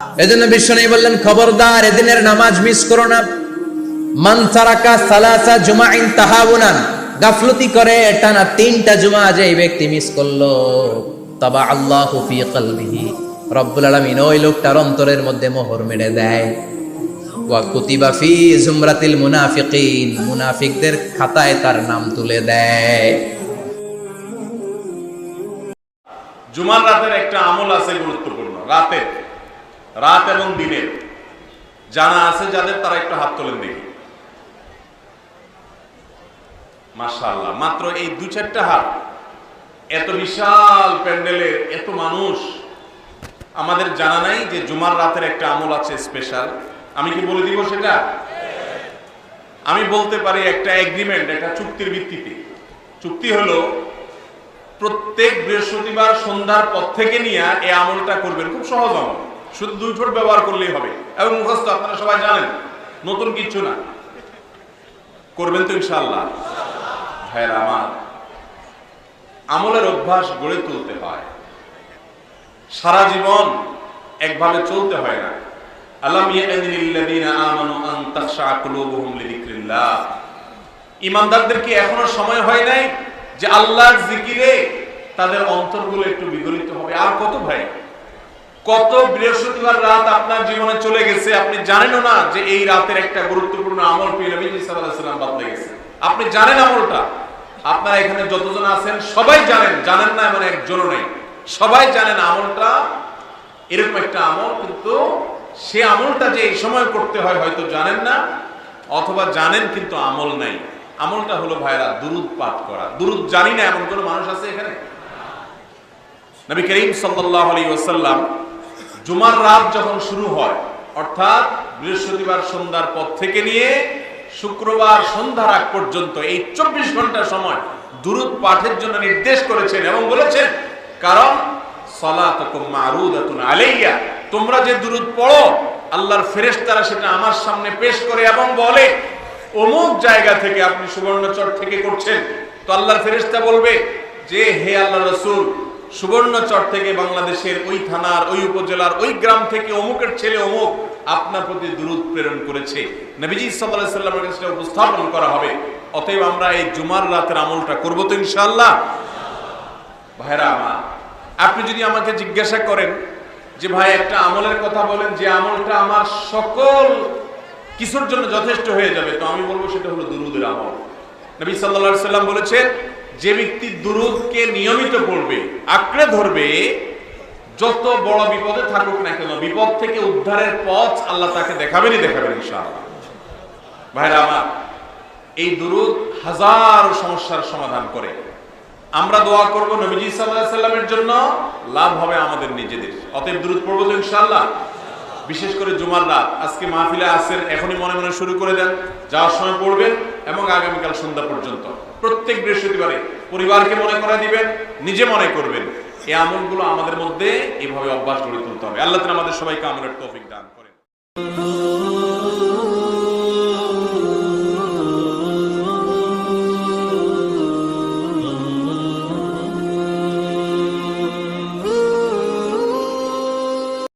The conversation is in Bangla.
এজন্য বিশ্বনী বললেন, খবরদার, এদিনের নামাজ মিস করো না। মান সারাকা সালাসা তাহাউনান গাফলতি করে টানা তিনটা জুমা যে এই ব্যক্তি মিস করল। তবা আল্লাহু কলবিহি। রব্বুল ওই লোকটার অন্তরের মধ্যে মোহর মেরে দেয়। ওয়া কুতিবা ফি জুমরাতিল মুনাফিকিন, মুনাফিকদের খাতায় তার নাম তুলে দেয়। জুমার রাতের একটা আমল আছে গুরুত্বপূর্ণ রাত এবং দিনের। জানা আছে যাদের তারা একটু হাত তোলেন দেখি। মাশাআল্লাহ, মাত্র এই দু চারটা হাত। এত বিশাল প্যান্ডেলের এত মানুষ। আমাদের জানা নাই যে জুমার রাতের একটা আমল আছে স্পেশাল। আমি কি বলে দিব সেটা? আমি বলতে পারি একটা এগ্রিমেন্ট একটা চুক্তির ভিত্তিতে। চুক্তি হলো, প্রত্যেক বৃহস্পতিবার সন্ধ্যার পর থেকে নিয়ে এই আমলটা করবেন। খুব সহজ আমল। শুধু দুই ঠোঁট ব্যবহার করলেই হবে। এবং মুখস্থ আপনারা সবাই জানেন, নতুন কিচ্ছু না। করবেন তো ইনশাআল্লাহ। ভাইয়ের আমার, আমলের অভ্যাস গড়ে তুলতে হয়। সারা জীবন একভাবে চলতে হয় না। আল্লাহ আমানু আন তাখশা কুলুবুহুম লিযিকরিল্লাহ। ইমানদারদের কি এখনও সময় হয় নাই যে আল্লাহর জিকিরে তাদের অন্তরগুলো একটু বিগলিত হবে? আর কত ভাই? কত বৃহস্পতিবার রাত আপনার জীবনে চলে গেছে, আপনি জানেনও না যে এই রাতের একটা গুরুত্বপূর্ণ আমল পীর আলাইহি গেছে। আপনি জানেন আমলটা? আপনারা এখানে যতজন আছেন সবাই জানেন জানেন না এমন একজনও নেই। সবাই জানেন আমলটা এরকম একটা আমল, কিন্তু সে আমলটা যে এই সময় করতে হয় হয়তো জানেন না, অথবা জানেন কিন্তু আমল নাই। আমলটা হলো ভাইরা দুরুদ পাঠ করা। দুরুদ জানি না এমন কোনো মানুষ আছে এখানে? নবী করিম সাল্লাহ আলাইহি ওয়াসাল্লাম জুমার রাত যখন শুরু হয়, অর্থাৎ বৃহস্পতিবার সন্ধ্যার পর থেকে নিয়ে শুক্রবার সন্ধ্যার আগ পর্যন্ত এই চব্বিশ ঘণ্টা সময় দুরুদ পাঠের জন্য নির্দেশ করেছেন এবং বলেছেন, কারণ আলাইয়া, তোমরা যে দুরুদ পড়ো, আল্লাহর ফেরেশতারা সেটা আমার সামনে পেশ করে এবং বলে, অমুক জায়গা থেকে আপনি সুবর্ণচর থেকে করছেন। তো আল্লাহর ফেরেশতা বলবে যে, হে আল্লাহ রসুল সুবর্ণচর থেকে বাংলাদেশের ওই থানার, ওই উপজেলার, ওই গ্রাম থেকে অমুকের ছেলে অমুক আপনার প্রতি দূরত প্রেরণ করেছে। নবীজি সাল্লামের কাছে উপস্থাপন করা হবে। অতএব আমরা এই জুমার রাতের আমলটা করব তো ইনশাআল্লাহ। ভাইরা আমার, আপনি যদি আমাকে জিজ্ঞাসা করেন যে ভাই একটা আমলের কথা বলেন যে আমলটা আমার সকল কিছুর জন্য যথেষ্ট হয়ে যাবে, তো আমি বলব সেটা হলো দুরুদের আমল। নবী আলাইহি সাল্লাম বলেছেন যে ব্যক্তি দুরুদকে নিয়মিত পড়বে, আঁকড়ে ধরবে, যত বড় বিপদে থাকুক না কেন, বিপদ থেকে উদ্ধারের পথ আল্লাহ তাকে দেখাবেনই দেখাবেন ভাইরা আমার, এই দুরুদ হাজার সমস্যার সমাধান করে। আমরা দোয়া করব নবীজি সাল্লামের জন্য, লাভ হবে আমাদের নিজেদের। অতএব দুরুদ পড়ব তো ইনশাআল্লাহ। বিশেষ করে জুমার রাত, আজকে মাহফিলে আসেন, এখনই মনে মনে শুরু করে দেন, যাওয়ার সময় পড়বেন এবং আগামীকাল সন্ধ্যা পর্যন্ত। প্রত্যেক বৃহস্পতিবারে পরিবারকে মনে করা দিবেন, নিজে মনে করবেন। এই আমলগুলো আমাদের মধ্যে এভাবে অভ্যাস গড়ে তুলতে হবে। আল্লাহ আমাদের সবাইকে আমলের তৌফিক দান করেন।